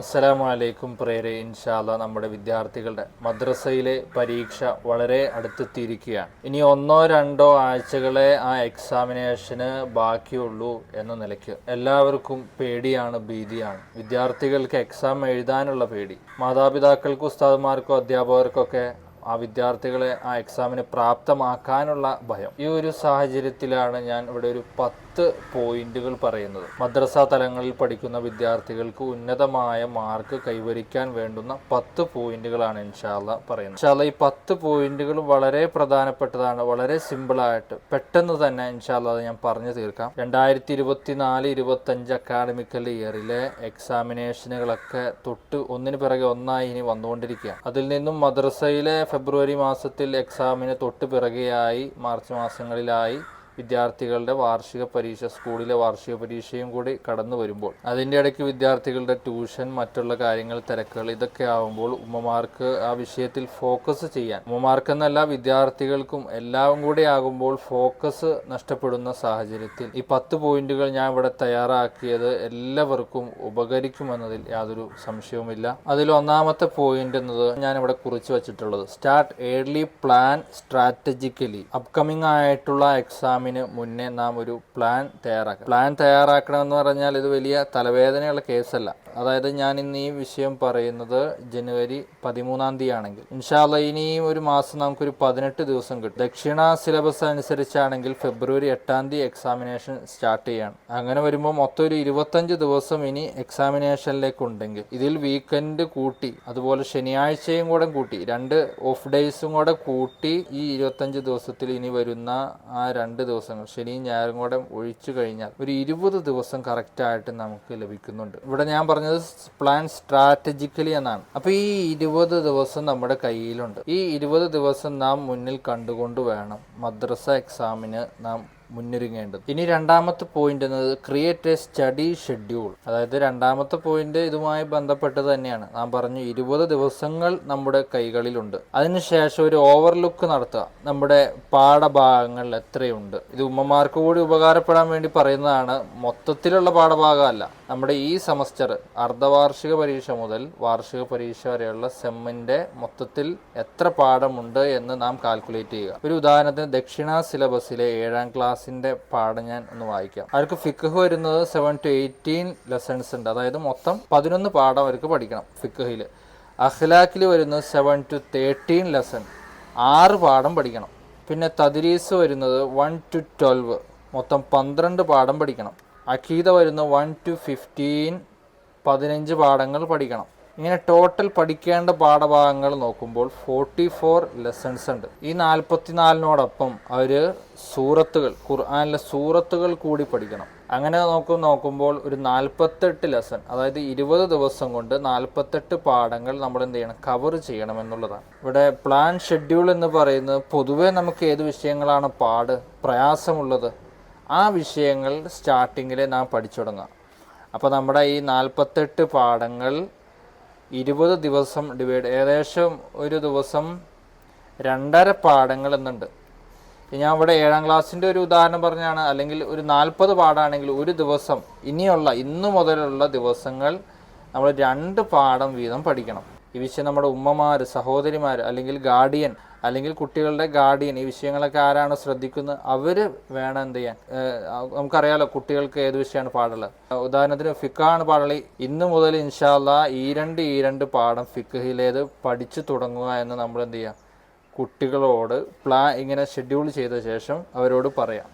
അസ്സലാമു അലൈക്കും പ്രേരെ ഇൻഷാല്ല നമ്മുടെ വിദ്യാർത്ഥികളുടെ മദ്രസയിലെ പരീക്ഷ വളരെ അടുത്തെത്തിയിരിക്കുകയാണ്. ഇനി ഒന്നോ രണ്ടോ ആഴ്ചകളെ ആ എക്സാമിനേഷന് ബാക്കിയുള്ളൂ എന്ന നിലയ്ക്ക്. എല്ലാവർക്കും പേടിയാണ് ഭീതിയാണ്. വിദ്യാർത്ഥികൾക്ക് എക്സാം എഴുതാനുള്ള പേടി. മാതാപിതാക്കൾക്കും ഉസ്താദന്മാർക്കും അധ്യാപകർക്കൊക്കെ ആ വിദ്യാർത്ഥികളെ ആ എക്സാമിന് പ്രാപ്തമാക്കാനുള്ള ഭയം. ഈ ഒരു സാഹചര്യത്തിലാണ് ഞാൻ ഇവിടെ ഒരു പത്ത് പോയിന്റുകൾ പറയുന്നത്. മദ്രസ തലങ്ങളിൽ പഠിക്കുന്ന വിദ്യാർത്ഥികൾക്ക് ഉന്നതമായ മാർക്ക് കൈവരിക്കാൻ വേണ്ടുന്ന പത്ത് പോയിന്റുകളാണ് ഇൻഷാല്ല പറയുന്നത്. ഇൻഷാല്ല ഈ പത്ത് പോയിന്റുകൾ വളരെ പ്രധാനപ്പെട്ടതാണ്. വളരെ സിമ്പിളായിട്ട് പെട്ടെന്ന് തന്നെ ഇൻഷാല്ല അത് ഞാൻ പറഞ്ഞു തീർക്കാം. രണ്ടായിരത്തി ഇരുപത്തിനാല് ഇരുപത്തഞ്ച് അക്കാഡമിക്കൽ ഇയറിലെ എക്സാമിനേഷനുകളൊക്കെ തൊട്ട് ഒന്നിന് പിറകെ ഒന്നായി ഇനി വന്നുകൊണ്ടിരിക്കുക അതിൽ നിന്നും മദ്രസയിലെ ഫെബ്രുവരി മാസത്തിൽ എക്സാമിന് തൊട്ട് പിറകെയായി മാർച്ച് മാസങ്ങളിലായി വിദ്യാർത്ഥികളുടെ വാർഷിക പരീക്ഷ സ്കൂളിലെ വാർഷിക പരീക്ഷയും കൂടി കടന്നു വരുമ്പോൾ അതിന്റെ ഇടയ്ക്ക് വിദ്യാർത്ഥികളുടെ ട്യൂഷൻ മറ്റുള്ള കാര്യങ്ങൾ തിരക്കുകൾ ഇതൊക്കെ ആവുമ്പോൾ ഉമ്മമാർക്ക് ആ വിഷയത്തിൽ ഫോക്കസ് ചെയ്യാൻ ഉമ്മമാർക്കെന്നല്ല വിദ്യാർത്ഥികൾക്കും എല്ലാം കൂടി ആകുമ്പോൾ ഫോക്കസ് നഷ്ടപ്പെടുന്ന സാഹചര്യത്തിൽ ഈ പത്ത് പോയിന്റുകൾ ഞാൻ ഇവിടെ തയ്യാറാക്കിയത് എല്ലാവർക്കും ഉപകരിക്കുമെന്നതിൽ യാതൊരു സംശയവുമില്ല. അതിൽ ഒന്നാമത്തെ പോയിന്റ് എന്നത് ഞാൻ ഇവിടെ കുറിച്ച് വെച്ചിട്ടുള്ളത്. Start early plan strategically upcoming ആയിട്ടുള്ള എക്സാമിന് മുന്നേ നാം ഒരു പ്ലാൻ തയ്യാറാക്കുക പ്ലാൻ തയ്യാറാക്കണമെന്ന് പറഞ്ഞാൽ ഇത് വലിയ തലവേദനയുള്ള കേസല്ല. അതായത് ഞാൻ ഇന്ന് ഈ വിഷയം പറയുന്നത് ജനുവരി പതിമൂന്നാം തീയതി ആണെങ്കിൽ ഇൻഷാല്ല ഇനിയും ഒരു മാസം നമുക്കൊരു പതിനെട്ട് ദിവസം കിട്ടും. ദക്ഷിണ സിലബസ് അനുസരിച്ചാണെങ്കിൽ ഫെബ്രുവരി എട്ടാം തീയതി എക്സാമിനേഷൻ സ്റ്റാർട്ട് ചെയ്യാണ്. അങ്ങനെ വരുമ്പോൾ മൊത്തം ഒരു ഇരുപത്തഞ്ച് ദിവസം ഇനി എക്സാമിനേഷനിലേക്ക് ഉണ്ടെങ്കിൽ ഇതിൽ വീക്കെൻഡ് കൂട്ടി അതുപോലെ ശനിയാഴ്ചയും കൂടെ കൂട്ടി രണ്ട് ഓഫ് ഡേയ്സും കൂടെ കൂട്ടി ഈ ഇരുപത്തഞ്ച് ദിവസത്തിൽ ഇനി വരുന്ന ആ രണ്ട് ദിവസങ്ങൾ. ശനിയും ഞായറും കൂടെ ഒഴിച്ചു കഴിഞ്ഞാൽ ഒരു ഇരുപത് ദിവസം കറക്റ്റായിട്ട് നമുക്ക് ലഭിക്കുന്നുണ്ട്. ഇവിടെ ഞാൻ പറഞ്ഞത് പ്ലാൻ സ്ട്രാറ്റജിക്കലി എന്നാണ്. അപ്പൊ ഈ ഇരുപത് ദിവസം നമ്മുടെ കയ്യിലുണ്ട്. ഈ ഇരുപത് ദിവസം നാം മുന്നിൽ കണ്ടുകൊണ്ട് വേണം മദ്രസ എക്സാമിന് നാം മുന്നൊരുങ്ങേണ്ടത്. ഇനി രണ്ടാമത്തെ പോയിന്റ് എന്നത് ക്രിയേറ്റ് എ സ്റ്റഡി ഷെഡ്യൂൾ അതായത് രണ്ടാമത്തെ പോയിന്റ് ഇതുമായി ബന്ധപ്പെട്ട് തന്നെയാണ്. നാം പറഞ്ഞു ഇരുപത് ദിവസങ്ങൾ നമ്മുടെ കൈകളിലുണ്ട്. അതിനുശേഷം ഒരു ഓവർലുക്ക് നടത്തുക. നമ്മുടെ പാഠഭാഗങ്ങൾ എത്രയുണ്ട്. ഇത് ഉമ്മമാർക്ക് കൂടി ഉപകാരപ്പെടാൻ വേണ്ടി പറയുന്നതാണ്. മൊത്തത്തിലുള്ള പാഠഭാഗമല്ല. നമ്മുടെ ഈ സെമസ്റ്റർ അർദ്ധവാർഷിക പരീക്ഷ മുതൽ വാർഷിക പരീക്ഷ വരെയുള്ള സെമ്മിന്റെ മൊത്തത്തിൽ എത്ര പാഠമുണ്ട് എന്ന് നാം കാൽക്കുലേറ്റ് ചെയ്യുക. ഒരു ഉദാഹരണത്തിന് ദക്ഷിണ സിലബസിലെ ഏഴാം ക്ലാസ്സിന്റെ പാഠം ഞാൻ ഒന്ന് വായിക്കാം. അവർക്ക് ഫിക്കഹ് വരുന്നത് സെവൻ ടു എയ്റ്റീൻ ലെസൺസ് ഉണ്ട്. അതായത് മൊത്തം പതിനൊന്ന് പാഠം അവർക്ക് പഠിക്കണം ഫിക്കഹിൽ അഖ്ലാഖിൽ വരുന്നത് സെവൻ ടു തേർട്ടീൻ ലെസൺ ആറ് പാഠം പഠിക്കണം. പിന്നെ തദ്രീസ് വരുന്നത് വൺ ടു ട്വൽവ് മൊത്തം പന്ത്രണ്ട് പാഠം പഠിക്കണം. അഖീദ വരുന്ന വൺ ടു ഫിഫ്റ്റീൻ പതിനഞ്ച് പാഠങ്ങൾ പഠിക്കണം. ഇങ്ങനെ ടോട്ടൽ പഠിക്കേണ്ട പാഠഭാഗങ്ങൾ നോക്കുമ്പോൾ ഫോർട്ടി ഫോർ ലെസൺസ് ഉണ്ട്. ഈ നാൽപ്പത്തിനാലിനോടൊപ്പം അവർ സൂറത്തുകൾ ഖുർആാനിലെ സൂറത്തുകൾ കൂടി പഠിക്കണം. അങ്ങനെ നോക്കും നോക്കുമ്പോൾ ഒരു നാൽപ്പത്തെട്ട് ലെസൺ അതായത് ഇരുപത് ദിവസം കൊണ്ട് നാൽപ്പത്തെട്ട് പാഠങ്ങൾ നമ്മൾ എന്ത് ചെയ്യണം കവർ ചെയ്യണം എന്നുള്ളതാണ്. ഇവിടെ പ്ലാൻ ഷെഡ്യൂൾ എന്ന് പറയുന്നത് പൊതുവേ നമുക്ക് ഏത് വിഷയങ്ങളാണ് പാട് പ്രയാസമുള്ളത് ആ വിഷയങ്ങൾ സ്റ്റാർട്ടിങ്ങിൽ നാം പഠിച്ചു തുടങ്ങാം. അപ്പോൾ നമ്മുടെ ഈ നാൽപ്പത്തെട്ട് പാഠങ്ങൾ ഇരുപത് ദിവസം ഡിവൈഡ് ഏകദേശം ഒരു ദിവസം രണ്ടര പാഠങ്ങൾ എന്നുണ്ട്. ഞാൻ ഇവിടെ ഏഴാം ക്ലാസ്സിന്റെ ഒരു ഉദാഹരണം പറഞ്ഞാണ് അല്ലെങ്കിൽ ഒരു നാൽപ്പത് പാഠമാണെങ്കിൽ ഒരു ദിവസം ഇനിയുള്ള ഇന്നു മുതലുള്ള ദിവസങ്ങൾ നമ്മൾ രണ്ട് പാഠം വീതം പഠിക്കണം. ഈ വിഷയം നമ്മുടെ ഉമ്മമാർ സഹോദരിമാർ അല്ലെങ്കിൽ ഗാർഡിയൻ അല്ലെങ്കിൽ കുട്ടികളുടെ ഗാർഡിയൻ ഈ വിഷയങ്ങളൊക്കെ ആരാണോ ശ്രദ്ധിക്കുന്നത്? അവർ വേണം എന്ത് ചെയ്യാൻ. നമുക്കറിയാലോ കുട്ടികൾക്ക് ഏത് വിഷയമാണ് പാടുള്ളത്. ഉദാഹരണത്തിന് ഫിക്കാണ് പാടുള്ളത് ഇന്ന് മുതൽ ഇൻഷാല്ല ഈ രണ്ട് ഈ രണ്ട് പാഠം ഫിക്കഹിലേത് പഠിച്ചു തുടങ്ങുക എന്ന് നമ്മൾ എന്ത് ചെയ്യാം? കുട്ടികളോട് പ്ലാ ഇങ്ങനെ ഷെഡ്യൂൾ ചെയ്ത ശേഷം അവരോട് പറയാം.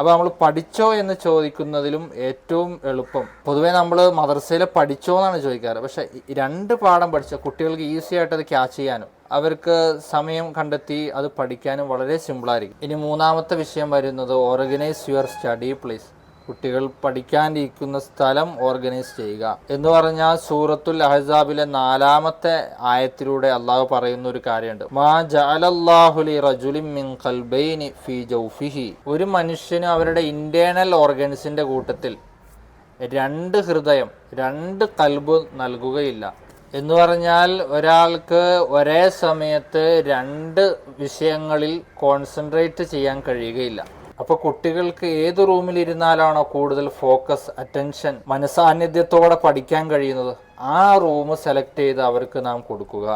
അപ്പോൾ നമ്മൾ പഠിച്ചോ എന്ന് ചോദിക്കുന്നതിലും ഏറ്റവും എളുപ്പം. പൊതുവേ നമ്മൾ മദർസയിൽ പഠിച്ചോ എന്നാണ് ചോദിക്കാറ്. പക്ഷേ രണ്ട് പാഠം പഠിച്ച കുട്ടികൾക്ക് ഈസി ആയിട്ട് അത് ക്യാച്ച് ചെയ്യാനും അവർക്ക് സമയം കണ്ടെത്തി അത് പഠിക്കാനും വളരെ സിമ്പിളായിരിക്കും ഇനി മൂന്നാമത്തെ വിഷയം വരുന്നത് ഓർഗനൈസ് യുവർ സ്റ്റഡി പ്ലേസ് കുട്ടികൾ പഠിക്കാനിരിക്കുന്ന സ്ഥലം ഓർഗനൈസ് ചെയ്യുക എന്ന് പറഞ്ഞാൽ സൂറത്തുൽ അഹസാബിലെ നാലാമത്തെ ആയത്തിലൂടെ അള്ളാഹു പറയുന്ന ഒരു കാര്യമുണ്ട്. മാ മിൻ ജൗഫിഹി. ഒരു മനുഷ്യന് അവരുടെ ഇന്റേണൽ ഓർഗൻസിന്റെ കൂട്ടത്തിൽ രണ്ട് ഹൃദയം രണ്ട് കൽബ് നൽകുകയില്ല. എന്ന് പറഞ്ഞാൽ ഒരാൾക്ക് ഒരേ സമയത്ത് രണ്ട് വിഷയങ്ങളിൽ കോൺസെൻട്രേറ്റ് ചെയ്യാൻ കഴിയുകയില്ല. അപ്പൊ കുട്ടികൾക്ക് ഏത് റൂമിൽ ഇരുന്നാലാണോ കൂടുതൽ ഫോക്കസ് അറ്റൻഷൻ മനസാന്നിധ്യത്തോടെ പഠിക്കാൻ കഴിയുന്നത്? ആ റൂം സെലക്ട് ചെയ്ത് അവർക്ക് നാം കൊടുക്കുക.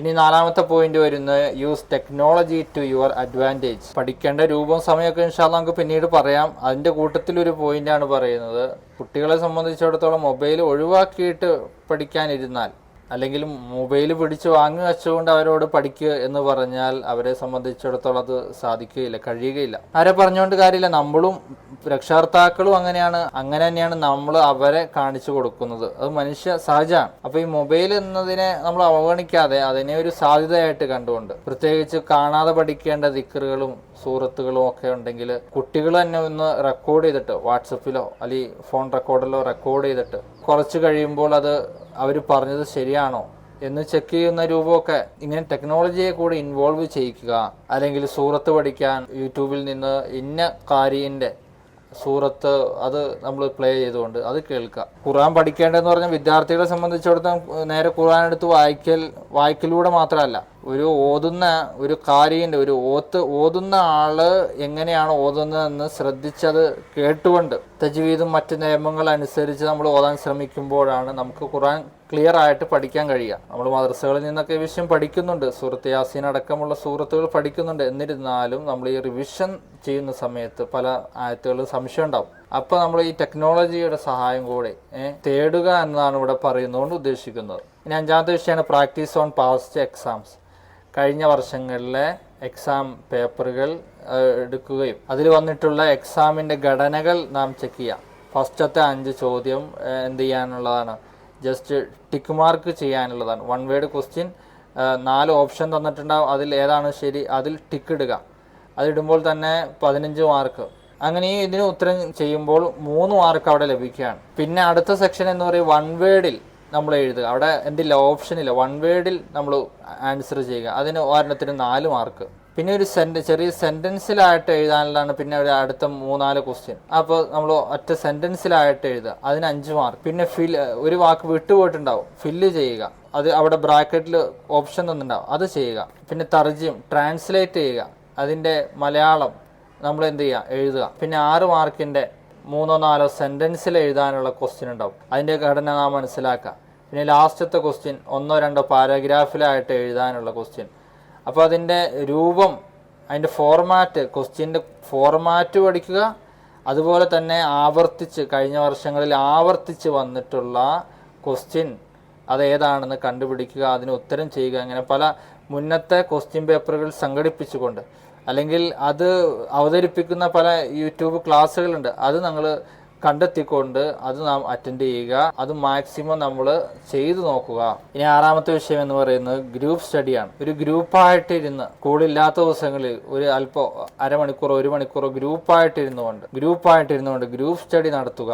ഇനി നാലാമത്തെ പോയിന്റ് വരുന്നത് use technology to your advantage പഠിക്കേണ്ട രൂപവും സമയമൊക്കെ ഇൻഷാല്ല നമുക്ക് പിന്നീട് പറയാം. അതിന്റെ കൂട്ടത്തിൽ ഒരു പോയിന്റാണ് പറയുന്നത്. കുട്ടികളെ സംബന്ധിച്ചിടത്തോളം മൊബൈൽ ഒഴിവാക്കിയിട്ട് പഠിക്കാനിരുന്നാൽ അല്ലെങ്കിൽ മൊബൈൽ പിടിച്ച് വാങ്ങി വെച്ചുകൊണ്ട് അവരോട് പഠിക്കുക എന്ന് പറഞ്ഞാൽ അവരെ സംബന്ധിച്ചിടത്തോളം അത് സാധിക്കുകയില്ല കഴിയുകയില്ല. ആരെ പറഞ്ഞുകൊണ്ട് കാര്യമില്ല നമ്മളും രക്ഷകർത്താക്കളും അങ്ങനെയാണ്. അങ്ങനെ തന്നെയാണ് നമ്മൾ അവരെ കാണിച്ചു കൊടുക്കുന്നത്. അത് മനുഷ്യ സഹജമാണ്. അപ്പൊ ഈ മൊബൈൽ എന്നതിനെ നമ്മൾ അവഗണിക്കാതെ അതിനെ ഒരു സാധ്യതയായിട്ട് കണ്ടുകൊണ്ട് പ്രത്യേകിച്ച് കാണാതെ പഠിക്കേണ്ട ദിക്കറുകളും സൂറത്തുകളും ഒക്കെ ഉണ്ടെങ്കിൽ കുട്ടികൾ തന്നെ ഒന്ന് റെക്കോർഡ് ചെയ്തിട്ട് വാട്സപ്പിലോ അല്ലെങ്കിൽ ഫോൺ റെക്കോർഡിലോ റെക്കോർഡ് ചെയ്തിട്ട് കുറച്ച് കഴിയുമ്പോൾ അത് അവർ പറഞ്ഞത് ശരിയാണോ എന്ന് ചെക്ക് ചെയ്യുന്ന രൂപമൊക്കെ ഇങ്ങനെ ടെക്നോളജിയെ കൂടെ ഇൻവോൾവ് ചെയ്യിക്കുക. അല്ലെങ്കിൽ സൂറത്ത് പഠിക്കാൻ യൂട്യൂബിൽ നിന്ന് ഇന്ന കാര്യന്റെ സൂറത്ത് അത് നമ്മൾ പ്ലേ ചെയ്തുകൊണ്ട് അത് കേൾക്കുക ഖുറാൻ പഠിക്കേണ്ടതെന്ന് പറഞ്ഞാൽ വിദ്യാർത്ഥികളെ സംബന്ധിച്ചിടത്തോളം നേരെ ഖുറാൻ എടുത്ത് വായിക്കൽ വായിക്കലൂടെ മാത്രമല്ല ഒരു ഓതുന്ന ഒരു കാര്യന്റെ ഒരു ഓത്ത് ഓതുന്ന ആൾ എങ്ങനെയാണ് ഓതുന്നതെന്ന് ശ്രദ്ധിച്ചത് കേട്ടുകൊണ്ട് തജ്വീദും മറ്റ് നിയമങ്ങൾ അനുസരിച്ച് നമ്മൾ ഓതാൻ ശ്രമിക്കുമ്പോഴാണ് നമുക്ക് ഖുർആൻ ക്ലിയർ ആയിട്ട് പഠിക്കാൻ കഴിയുക. നമ്മൾ മദ്രസകളിൽ നിന്നൊക്കെ വിഷയം പഠിക്കുന്നുണ്ട്. സൂറത്ത് യാസീൻ അടക്കമുള്ള സൂറത്തുകൾ പഠിക്കുന്നുണ്ട്. എന്നിരുന്നാലും നമ്മൾ ഈ റിവിഷൻ ചെയ്യുന്ന സമയത്ത് പല ആയത്തുകളിൽ സംശയം ഉണ്ടാവും. അപ്പൊ നമ്മൾ ഈ ടെക്നോളജിയുടെ സഹായം കൂടെ തേടുക എന്നതാണ് ഇവിടെ പറയുന്നതുകൊണ്ട് ഉദ്ദേശിക്കുന്നത്. ഇനി അഞ്ചാമത്തെ വിഷയമാണ് പ്രാക്ടീസ് ഓൺ പാസ്റ്റ് എക്സാംസ് കഴിഞ്ഞ വർഷങ്ങളിലെ എക്സാം പേപ്പറുകൾ എടുക്കുകയും അതിൽ വന്നിട്ടുള്ള എക്സാമിന്റെ ഘടനകൾ നാം ചെക്ക് ചെയ്യാം. ഫസ്റ്റത്തെ അഞ്ച് ചോദ്യം എന്ത് ചെയ്യാനുള്ളതാണ്? ജസ്റ്റ് ടിക്ക് മാർക്ക് ചെയ്യാനുള്ളതാണ്. വൺ വേർഡ് ക്വസ്റ്റ്യൻ നാല് ഓപ്ഷൻ തന്നിട്ടുണ്ടാവും. അതിൽ ഏതാണ് ശരി? അതിൽ ടിക്ക് ഇടുക. അതിടുമ്പോൾ തന്നെ പതിനഞ്ച് മാർക്ക് അങ്ങനെ ഇതിന് ഉത്തരം ചെയ്യുമ്പോൾ മൂന്ന് മാർക്ക് അവിടെ ലഭിക്കുകയാണ്. പിന്നെ അടുത്ത സെക്ഷൻ എന്ന് പറയും വൺ വേർഡിൽ നമ്മൾ എഴുതുക. അവിടെ എന്തില്ല? ഓപ്ഷനില്ല വൺ വേർഡിൽ നമ്മൾ ആൻസർ ചെയ്യുക. അതിന് ഒരെണ്ണത്തിന് നാല് മാർക്ക് പിന്നെ ഒരു സെന്റ് ചെറിയ സെന്റൻസിലായിട്ട് എഴുതാനുള്ളതാണ് പിന്നെ ഒരു അടുത്ത മൂന്നാൽ ക്വസ്റ്റ്യൻ അപ്പോൾ നമ്മൾ ഒറ്റ സെന്റൻസിലായിട്ട് എഴുതുക. അതിന് അഞ്ച് മാർക്ക് പിന്നെ ഫിൽ ഒരു വാക്ക് വിട്ടുപോയിട്ടുണ്ടാവും. ഫില്ല് ചെയ്യുക. അത് അവിടെ ബ്രാക്കറ്റിൽ ഓപ്ഷൻ തന്നിട്ടുണ്ടാവും. അത് ചെയ്യുക. പിന്നെ തർജ്യം ട്രാൻസ്ലേറ്റ് ചെയ്യുക. അതിന്റെ മലയാളം നമ്മൾ എന്ത് ചെയ്യുക? എഴുതുക. പിന്നെ ആറ് മാർക്കിന്റെ മൂന്നോ നാലോ സെന്റൻസിൽ എഴുതാനുള്ള ക്വസ്റ്റ്യൻ ഉണ്ടാവും. അതിന്റെ ഘടന നാം മനസ്സിലാക്കുക. പിന്നെ ലാസ്റ്റത്തെ ക്വസ്റ്റ്യൻ ഒന്നോ രണ്ടോ പാരാഗ്രാഫിലായിട്ട് എഴുതാനുള്ള ക്വസ്റ്റ്യൻ അപ്പോൾ അതിന്റെ രൂപം അതിന്റെ ഫോർമാറ്റ് ക്വസ്റ്റ്യന്റെ ഫോർമാറ്റ് പഠിക്കുക. അതുപോലെ തന്നെ ആവർത്തിച്ച് കഴിഞ്ഞ വർഷങ്ങളിൽ ആവർത്തിച്ച് വന്നിട്ടുള്ള ക്വസ്റ്റ്യൻ അത് ഏതാണെന്ന് കണ്ടുപിടിക്കുക അതിന് ഉത്തരം ചെയ്യുക അങ്ങനെ പല മുന്നത്തെ ക്വസ്റ്റ്യൻ പേപ്പറുകൾ സംഘടിപ്പിച്ചുകൊണ്ട്. അല്ലെങ്കിൽ അത് അവതരിപ്പിക്കുന്ന പല യൂട്യൂബ് ക്ലാസ്സുകളുണ്ട്. അത് നിങ്ങൾ കണ്ടെത്തിക്കൊണ്ട് അത് നാം അറ്റൻഡ് ചെയ്യുക. അത് മാക്സിമം നമ്മൾ ചെയ്തു നോക്കുക. ഇനി ആറാമത്തെ വിഷയം എന്ന് പറയുന്നത് ഗ്രൂപ്പ് സ്റ്റഡിയാണ് ഒരു ഗ്രൂപ്പായിട്ട് ഇരുന്ന് സ്കൂളില്ലാത്ത ദിവസങ്ങളിൽ ഒരു അല്പം അരമണിക്കൂറോ ഒരു മണിക്കൂറോ ഗ്രൂപ്പായിട്ട് ഇരുന്നുകൊണ്ട് ഗ്രൂപ്പായിട്ട് ഇരുന്നുകൊണ്ട് ഗ്രൂപ്പ് സ്റ്റഡി നടത്തുക.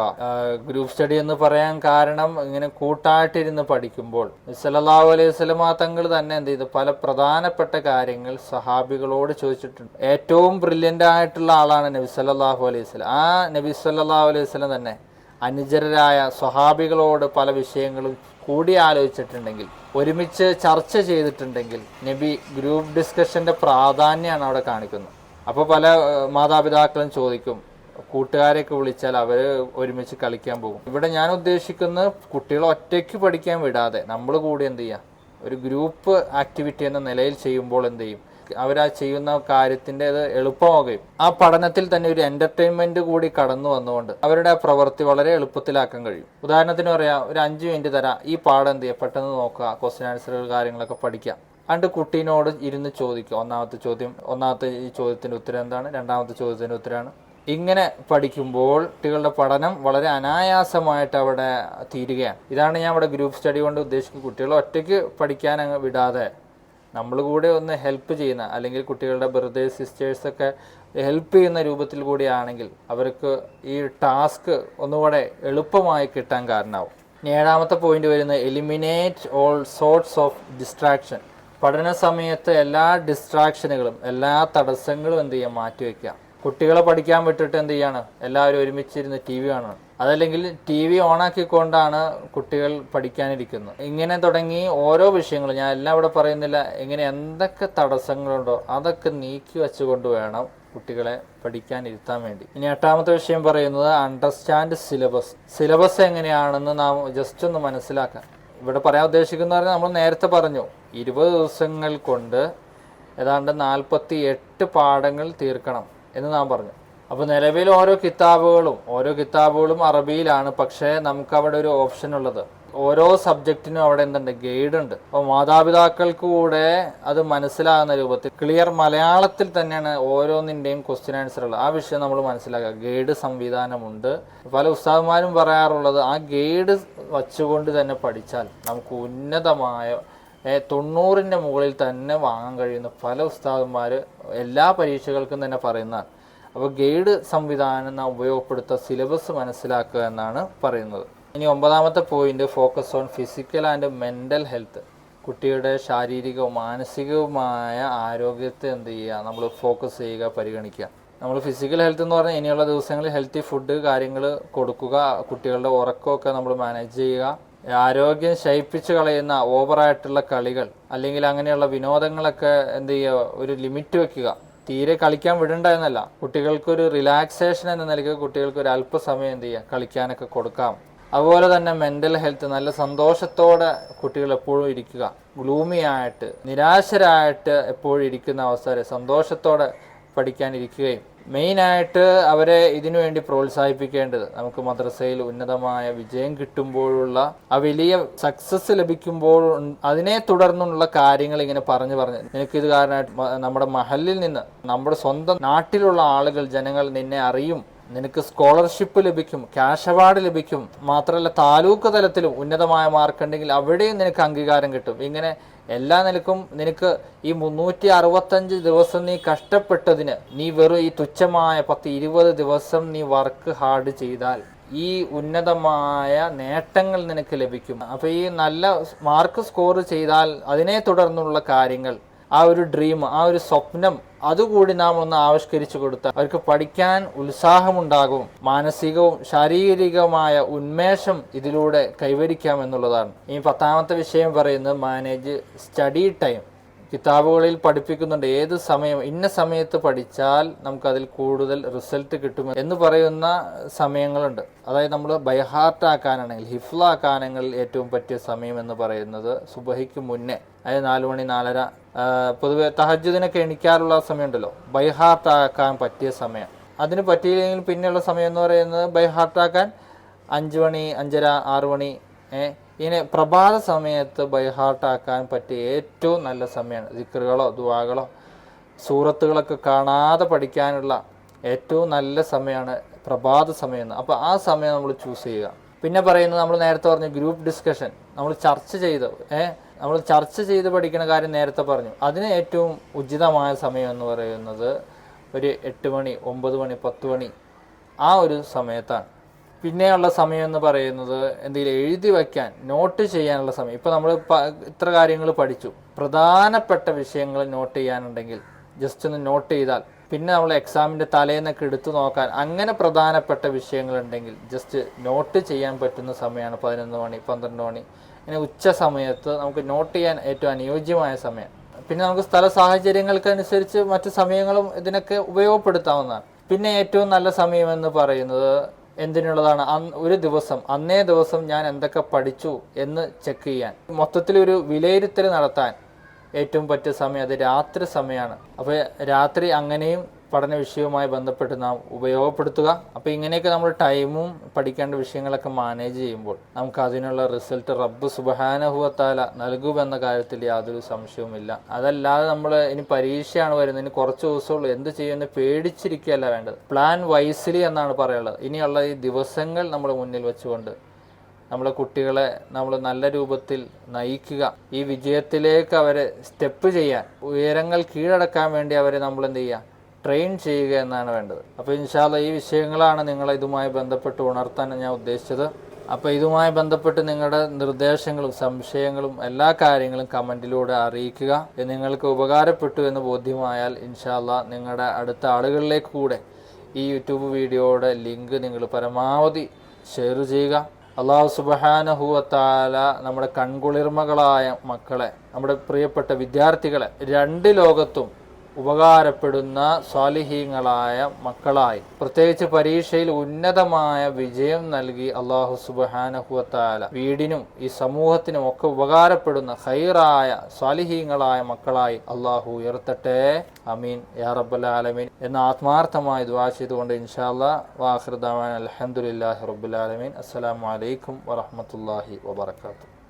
ഗ്രൂപ്പ് സ്റ്റഡി എന്ന് പറയാൻ കാരണം ഇങ്ങനെ കൂട്ടായിട്ടിരുന്ന് പഠിക്കുമ്പോൾ സല്ലല്ലാഹു അലൈഹി സ്വലമാ തങ്ങൾ തന്നെ എന്ത് ചെയ്തു? പല പ്രധാനപ്പെട്ട കാര്യങ്ങൾ സഹാബികളോട് ചോദിച്ചിട്ടുണ്ട്. ഏറ്റവും ബ്രില്യന്റ് ആയിട്ടുള്ള ആളാണ് നബി സല്ലാഹു അലൈഹി സ്വലം ആ നബി സല്ലല്ലാഹു അലൈഹി വസല്ലം തന്നെ. അനുചരരായ സ്വഹാബികളോട് പല വിഷയങ്ങളും കൂടിയാലോചിച്ചിട്ടുണ്ടെങ്കിൽ ഒരുമിച്ച് ചർച്ച ചെയ്തിട്ടുണ്ടെങ്കിൽ നബി ഗ്രൂപ്പ് ഡിസ്കഷന്റെ പ്രാധാന്യമാണ് അവിടെ കാണിക്കുന്നത്. അപ്പോൾ പല മാതാപിതാക്കളും ചോദിക്കും കൂട്ടുകാരെയൊക്കെ വിളിച്ചാൽ അവർ ഒരുമിച്ച് കളിക്കാൻ പോകും. ഇവിടെ ഞാൻ ഉദ്ദേശിക്കുന്നത് കുട്ടികളെ ഒറ്റയ്ക്ക് പഠിക്കാൻ വിടാതെ നമ്മൾ കൂടി എന്ത് ചെയ്യുക ഒരു ഗ്രൂപ്പ് ആക്ടിവിറ്റി എന്ന നിലയിൽ ചെയ്യുമ്പോൾ എന്ത് ചെയ്യും? അവർ ആ ചെയ്യുന്ന കാര്യത്തിന്റെ അത് എളുപ്പമാകുകയും ആ പഠനത്തിൽ തന്നെ ഒരു എന്റർടൈൻമെന്റ് കൂടി കടന്നു വന്നുകൊണ്ട് അവരുടെ ആ പ്രവൃത്തി വളരെ എളുപ്പത്തിലാക്കാൻ കഴിയും. ഉദാഹരണത്തിന് പറയാം ഒരു അഞ്ച് മിനിറ്റ് തരാം ഈ പാഠം എന്ത് ചെയ്യുക പെട്ടെന്ന് നോക്കുക ക്വസ്റ്റ്യൻ ആൻസറുകൾ കാര്യങ്ങളൊക്കെ പഠിക്കുക. അണ്ട് കുട്ടീനോട് ഇരുന്ന് ചോദിക്കുക. ഒന്നാമത്തെ ചോദ്യം ഒന്നാമത്തെ ഈ ചോദ്യത്തിന്റെ ഉത്തരം എന്താണ്? രണ്ടാമത്തെ ചോദ്യത്തിന്റെ ഉത്തരമാണ്. ഇങ്ങനെ പഠിക്കുമ്പോൾ കുട്ടികളുടെ പഠനം വളരെ അനായാസമായിട്ട് അവിടെ തീരുകയാണ്. ഇതാണ് ഞാൻ ഇവിടെ ഗ്രൂപ്പ് സ്റ്റഡി കൊണ്ട് ഉദ്ദേശിക്കുന്നത് കുട്ടികളെ ഒറ്റയ്ക്ക് പഠിക്കാൻ അങ്ങ് വിടാതെ നമ്മൾ കൂടെ ഒന്ന് ഹെൽപ്പ് ചെയ്യുന്ന അല്ലെങ്കിൽ കുട്ടികളുടെ ബ്രദേഴ്സ് സിസ്റ്റേഴ്സൊക്കെ ഹെൽപ്പ് ചെയ്യുന്ന രൂപത്തിൽ കൂടിയാണെങ്കിൽ അവർക്ക് ഈ ടാസ്ക് ഒന്നുകൂടെ എളുപ്പമായി കിട്ടാൻ കാരണമാവും. ഏഴാമത്തെ പോയിന്റ് വരുന്നത് eliminate all sorts of distraction പഠന സമയത്ത് എല്ലാ ഡിസ്ട്രാക്ഷനുകളും എല്ലാ തടസ്സങ്ങളും എന്ത് ചെയ്യുക മാറ്റിവെക്കുക. കുട്ടികളെ പഠിക്കാൻ വിട്ടിട്ട് എന്ത് ചെയ്യാണ്? എല്ലാവരും ഒരുമിച്ചിരുന്ന് ടി വി കാണണം അതല്ലെങ്കിൽ ടി വി ഓണാക്കിക്കൊണ്ടാണ് കുട്ടികൾ പഠിക്കാനിരിക്കുന്നത്. ഇങ്ങനെ തുടങ്ങി ഓരോ വിഷയങ്ങളും ഞാൻ എല്ലാം ഇവിടെ പറയുന്നില്ല ഇങ്ങനെ എന്തൊക്കെ തടസ്സങ്ങളുണ്ടോ അതൊക്കെ നീക്കി വെച്ചുകൊണ്ട് വേണം കുട്ടികളെ പഠിക്കാനിരുത്താൻ വേണ്ടി. ഇനി എട്ടാമത്തെ വിഷയം പറയുന്നത് അണ്ടർസ്റ്റാൻഡ് സിലബസ് സിലബസ് എങ്ങനെയാണെന്ന് നാം ജസ്റ്റ് ഒന്ന് മനസ്സിലാക്കാം. ഇവിടെ പറയാൻ ഉദ്ദേശിക്കുന്ന നമ്മൾ നേരത്തെ പറഞ്ഞു ഇരുപത് ദിവസങ്ങൾ കൊണ്ട് ഏതാണ്ട് നാൽപ്പത്തി എട്ട് പാഠങ്ങൾ തീർക്കണം എന്ന് നാം പറഞ്ഞു. അപ്പോൾ നിലവിൽ ഓരോ കിതാബുകളും ഓരോ കിതാബുകളും അറബിയിലാണ്. പക്ഷേ നമുക്ക് അവിടെ ഒരു ഓപ്ഷൻ ഉള്ളത്. ഓരോ സബ്ജക്റ്റിനും അവിടെ എന്തുണ്ട്? ഗൈഡ് ഉണ്ട്. അപ്പോൾ മാതാപിതാക്കൾക്ക് കൂടെ അത് മനസ്സിലാകുന്ന രൂപത്തിൽ ക്ലിയർ മലയാളത്തിൽ തന്നെയാണ് ഓരോന്നിന്റെയും ക്വസ്റ്റ്യൻ ആൻസർ ഉള്ളത്. ആ വിഷയം നമ്മൾ മനസ്സിലാക്കുക. ഗൈഡ് സംവിധാനമുണ്ട്. പല ഉസ്താദന്മാരും പറയാറുള്ളത് ആ ഗൈഡ് വച്ചുകൊണ്ട് തന്നെ പഠിച്ചാൽ നമുക്ക് ഉന്നതമായ തൊണ്ണൂറിന്റെ മുകളിൽ തന്നെ വാങ്ങാൻ കഴിയുന്ന പല ഉസ്താദന്മാർ എല്ലാ പരീക്ഷകൾക്കും തന്നെ പറയുന്നതാണ് അപ്പോൾ ഗൈഡ് സംവിധാനം നാം ഉപയോഗപ്പെടുത്തുക സിലബസ് മനസ്സിലാക്കുക എന്നാണ് പറയുന്നത്. ഇനി ഒമ്പതാമത്തെ point focus on physical and mental health കുട്ടിയുടെ ശാരീരികവും മാനസികവുമായ ആരോഗ്യത്തെ എന്ത് ചെയ്യുക? നമ്മൾ ഫോക്കസ് ചെയ്യുക പരിഗണിക്കുക. നമ്മൾ ഫിസിക്കൽ ഹെൽത്ത് എന്ന് പറഞ്ഞാൽ ഇനിയുള്ള ദിവസങ്ങളിൽ ഹെൽത്തി ഫുഡ് കാര്യങ്ങൾ കൊടുക്കുക കുട്ടികളുടെ ഉറക്കമൊക്കെ നമ്മൾ മാനേജ് ചെയ്യുക. ആരോഗ്യം ശയിപ്പിച്ച് കളയുന്ന ഓവറായിട്ടുള്ള കളികൾ അല്ലെങ്കിൽ അങ്ങനെയുള്ള വിനോദങ്ങളൊക്കെ എന്ത് ചെയ്യുക? ഒരു ലിമിറ്റ് വെക്കുക. തീരെ കളിക്കാൻ വിടണ്ട എന്നല്ല. കുട്ടികൾക്കൊരു റിലാക്സേഷൻ എന്ന നിലയ്ക്ക് കുട്ടികൾക്ക് ഒരു അല്പസമയം എന്ത് ചെയ്യുക കളിക്കാനൊക്കെ കൊടുക്കാം. അതുപോലെ തന്നെ മെന്റൽ ഹെൽത്ത് നല്ല സന്തോഷത്തോടെ കുട്ടികൾ എപ്പോഴും ഇരിക്കുക. ഗ്ലൂമി ആയിട്ട് നിരാശരായിട്ട് എപ്പോഴും ഇരിക്കുന്ന സന്തോഷത്തോടെ സന്തോഷത്തോടെ പഠിക്കാനിരിക്കുകയും മെയിനായിട്ട് അവരെ ഇതിനു വേണ്ടി പ്രോത്സാഹിപ്പിക്കേണ്ടത് നമുക്ക് മദ്രസയിൽ ഉന്നതമായ വിജയം കിട്ടുമ്പോഴുള്ള ആ വലിയ സക്സസ് ലഭിക്കുമ്പോൾ അതിനെ തുടർന്നുള്ള കാര്യങ്ങൾ ഇങ്ങനെ പറഞ്ഞു പറഞ്ഞു. നിനക്കിത് കാരണമായിട്ട് നമ്മുടെ മഹലിൽ നിന്ന് നമ്മുടെ സ്വന്തം നാട്ടിലുള്ള ആളുകൾ ജനങ്ങൾ നിന്നെ അറിയും. നിനക്ക് സ്കോളർഷിപ്പ് ലഭിക്കും ക്യാഷ് അവാർഡ് ലഭിക്കും. മാത്രമല്ല താലൂക്ക് തലത്തിലും ഉന്നതമായ മാർക്ക് ഉണ്ടെങ്കിൽ അവിടെയും നിനക്ക് അംഗീകാരം കിട്ടും. ഇങ്ങനെ എല്ലാ നിലക്കും നിനക്ക് ഈ മുന്നൂറ്റി അറുപത്തഞ്ച് ദിവസം നീ കഷ്ടപ്പെട്ടതിന് നീ വെറും ഈ തുച്ഛമായ പത്ത് ഇരുപത് ദിവസം നീ വർക്ക് ഹാർഡ് ചെയ്താൽ ഈ ഉന്നതമായ നേട്ടങ്ങൾ നിനക്ക് ലഭിക്കും. അപ്പോൾ ഈ നല്ല മാർക്ക് സ്കോർ ചെയ്താൽ അതിനെ തുടർന്നുള്ള കാര്യങ്ങൾ ആ ഒരു ഡ്രീം ആ ഒരു സ്വപ്നം അതുകൂടി നാം ഒന്ന് ആവിഷ്കരിച്ചു കൊടുത്താൽ അവർക്ക് പഠിക്കാൻ ഉത്സാഹമുണ്ടാകും. മാനസികവും ശാരീരികവുമായ ഉന്മേഷം ഇതിലൂടെ കൈവരിക്കാം എന്നുള്ളതാണ്. ഈ പത്താമത്തെ വിഷയം പറയുന്നത് മാനേജ് സ്റ്റഡി ടൈം കിതാബുകളിൽ പഠിപ്പിക്കുന്നുണ്ട്. ഏത് സമയം ഇന്ന സമയത്ത് പഠിച്ചാൽ നമുക്കതിൽ കൂടുതൽ റിസൾട്ട് കിട്ടുമെന്ന് എന്ന് പറയുന്ന സമയങ്ങളുണ്ട്. അതായത് നമ്മൾ ബൈഹാർട്ട് ആക്കാനാണെങ്കിൽ ഹിഫ്ലാക്കാനെങ്കിൽ ഏറ്റവും പറ്റിയ സമയം എന്ന് പറയുന്നത് സുബഹിക്ക് മുന്നേ അതായത് നാല് മണി നാലര പൊതുവെ തഹജുദിനൊക്കെ എണിക്കാറുള്ള സമയമുണ്ടല്ലോ. ബൈഹാർട്ട് ആക്കാൻ പറ്റിയ സമയം. അതിന് പറ്റിയില്ലെങ്കിൽ പിന്നെയുള്ള സമയം എന്ന് പറയുന്നത് ബൈഹാർട്ട് ആക്കാൻ അഞ്ച് മണി അഞ്ചര ആറ് മണി ഏ ഇങ്ങനെ പ്രഭാത സമയത്ത് ബൈഹാർട്ടാക്കാൻ പറ്റിയ ഏറ്റവും നല്ല സമയമാണ്. ദിക്കറുകളോ ദുവാകളോ സൂറത്തുകളൊക്കെ കാണാതെ പഠിക്കാനുള്ള ഏറ്റവും നല്ല സമയമാണ് പ്രഭാത സമയം അപ്പോൾ ആ സമയം നമ്മൾ ചൂസ് ചെയ്യുക. പിന്നെ പറയുന്നത് നമ്മൾ നേരത്തെ പറഞ്ഞു ഗ്രൂപ്പ് ഡിസ്കഷൻ നമ്മൾ ചർച്ച ചെയ്ത്. ഏഹ് നമ്മൾ ചർച്ച ചെയ്ത് പഠിക്കുന്ന കാര്യം നേരത്തെ പറഞ്ഞു. അതിന് ഏറ്റവും ഉചിതമായ സമയം എന്ന് പറയുന്നത് ഒരു എട്ട് മണി ഒമ്പത് മണി പത്ത് മണി ആ ഒരു സമയത്താണ്. പിന്നെയുള്ള സമയം എന്ന് പറയുന്നത് എന്തെങ്കിലും എഴുതി വയ്ക്കാൻ നോട്ട് ചെയ്യാനുള്ള സമയം. ഇപ്പോൾ നമ്മൾ ഇത്ര കാര്യങ്ങൾ പഠിച്ചു. പ്രധാനപ്പെട്ട വിഷയങ്ങൾ നോട്ട് ചെയ്യാനുണ്ടെങ്കിൽ ജസ്റ്റ് ഒന്ന് നോട്ട് ചെയ്താൽ പിന്നെ നമ്മൾ എക്സാമിന്റെ തലേന്നൊക്കെ എടുത്തു നോക്കാൻ അങ്ങനെ പ്രധാനപ്പെട്ട വിഷയങ്ങളുണ്ടെങ്കിൽ ജസ്റ്റ് നോട്ട് ചെയ്യാൻ പറ്റുന്ന സമയമാണ് പതിനൊന്ന് മണി പന്ത്രണ്ട് മണി. ഇങ്ങനെ ഉച്ച സമയത്ത് നമുക്ക് നോട്ട് ചെയ്യാൻ ഏറ്റവും അനുയോജ്യമായ സമയം. പിന്നെ നമുക്ക് സ്ഥല സാഹചര്യങ്ങൾക്കനുസരിച്ച് മറ്റു സമയങ്ങളും ഇതിനൊക്കെ ഉപയോഗപ്പെടുത്താവുന്നതാണ്. പിന്നെ ഏറ്റവും നല്ല സമയം എന്ന് പറയുന്നത് എന്തിനുള്ളതാണ്? ഒരു ദിവസം. അന്നേ ദിവസം ഞാൻ എന്തൊക്കെ പഠിച്ചു എന്ന് ചെക്ക് ചെയ്യാൻ. മൊത്തത്തിൽ ഒരു വിലയിരുത്തൽ നടത്താൻ ഏറ്റവും പറ്റിയ സമയം അത് രാത്രി സമയമാണ്. അപ്പോൾ രാത്രി അങ്ങനെയും പഠന വിഷയവുമായി ബന്ധപ്പെട്ട് നാം ഉപയോഗപ്പെടുത്തുക. അപ്പോൾ ഇങ്ങനെയൊക്കെ നമ്മൾ ടൈമും പഠിക്കേണ്ട വിഷയങ്ങളൊക്കെ മാനേജ് ചെയ്യുമ്പോൾ നമുക്ക് അതിനുള്ള റിസൾട്ട് റബ്ബ് സുബഹാനഹുവത്താല നൽകുമെന്ന കാര്യത്തിൽ യാതൊരു സംശയവുമില്ല. അതല്ലാതെ നമ്മൾ ഇനി പരീക്ഷയാണ് വരുന്നത്. ഇനി കുറച്ച് ദിവസമുള്ളൂ. എന്ത് ചെയ്യുമെന്ന് പേടിച്ചിരിക്കുകയല്ല വേണ്ടത്. പ്ലാൻ വൈസ്ലി എന്നാണ് പറയുള്ളത് ഇനിയുള്ള ഈ ദിവസങ്ങൾ നമ്മൾ മുന്നിൽ വെച്ചുകൊണ്ട് നമ്മളെ കുട്ടികളെ നമ്മൾ നല്ല രൂപത്തിൽ നയിക്കുക. ഈ വിജയത്തിലേക്ക് അവരെ സ്റ്റെപ്പ് ചെയ്യാൻ ഉയരങ്ങൾ കീഴടക്കാൻ വേണ്ടി അവരെ നമ്മൾ എന്ത് ചെയ്യുക? ട്രെയിൻ ചെയ്യുക എന്നാണ് വേണ്ടത്. അപ്പോൾ ഇൻഷാല്ല ഈ വിഷയങ്ങളാണ് നിങ്ങളെ ഇതുമായി ബന്ധപ്പെട്ട് ഉണർത്താൻ ഞാൻ ഉദ്ദേശിച്ചത്. അപ്പോൾ ഇതുമായി ബന്ധപ്പെട്ട് നിങ്ങളുടെ നിർദ്ദേശങ്ങളും സംശയങ്ങളും എല്ലാ കാര്യങ്ങളും കമന്റിലൂടെ അറിയിക്കുക. നിങ്ങൾക്ക് ഉപകാരപ്പെട്ടു എന്ന് ബോധ്യമായാൽ ഇൻഷാല്ല നിങ്ങളുടെ അടുത്ത ആളുകളിലേക്ക് കൂടെ ഈ യൂട്യൂബ് വീഡിയോയുടെ ലിങ്ക് നിങ്ങൾ പരമാവധി ഷെയർ ചെയ്യുക. അള്ളാഹു സുബഹാനഹുവത്താല നമ്മുടെ കൺകുളിർമകളായ മക്കളെ നമ്മുടെ പ്രിയപ്പെട്ട വിദ്യാർത്ഥികളെ രണ്ട് ലോകത്തും ഉപകാരപ്പെടുന്ന സ്വാലിഹീങ്ങളായ മക്കളായി. പ്രത്യേകിച്ച് പരീക്ഷയിൽ ഉന്നതമായ വിജയം നൽകി അള്ളാഹു സുബാനഹുവത്താല വീടിനും ഈ സമൂഹത്തിനും ഒക്കെ ഉപകാരപ്പെടുന്ന ഹൈറായ സ്വാലിഹീങ്ങളായ മക്കളായി അള്ളാഹു ഉയർത്തട്ടെ. അമീൻ യാ റബ്ബൽ ആലമീൻ. എന്ന് ആത്മാർത്ഥമായി ദുവാ ചെയ്തുകൊണ്ട് ഇൻഷാല്ലാ വാഹൃദാൻ അലഹമുല്ലാഹി റബ്ബുൽ ആലമീൻ. അസ്സലാമു അലൈക്കും വറഹമത്തല്ലാഹി വബർക്കാത്തു